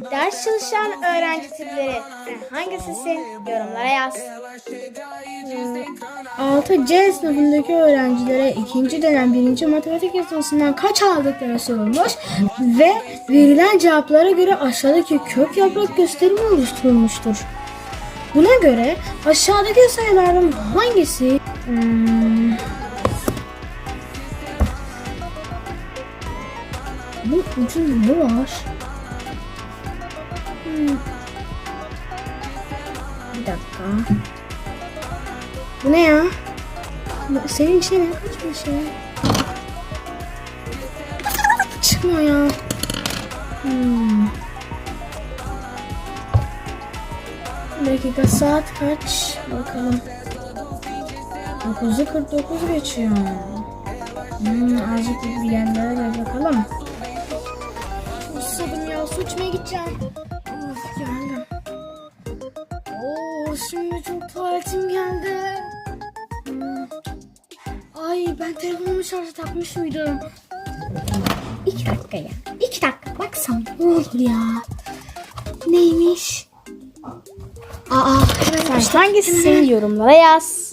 Ders çalışan öğrenci tipleri. Sen hangisisin? Yorumlara yaz. 6C sınıfındaki öğrencilere ikinci dönem birinci matematik yazılısından kaç aldıkları sorulmuş ve verilen cevaplara göre aşağıdaki kök yaprak gösterimi oluşturulmuştur. Buna göre aşağıdaki sayılardan hangisi hmm, bu ucunda ne var? Hmm. Bir dakika. Bu ne ya? Senin içine ne kaçmış ya? Çıkmıyor ya. Hmm. Bir dakika saat kaç? Bakalım. 9'u 49 geçiyor. Hmm, azıcık bir yerlere bakalım. Susadım ya. Su içmeye gideceğim. Şimdi çok tuvaletim geldi. Ay ben telefonumu şarja takmış mıydım? İki dakika ya. İki dakika baksam ne olur ya. Neymiş? Aa hemen Sen hangisisin? Yorumlara yaz.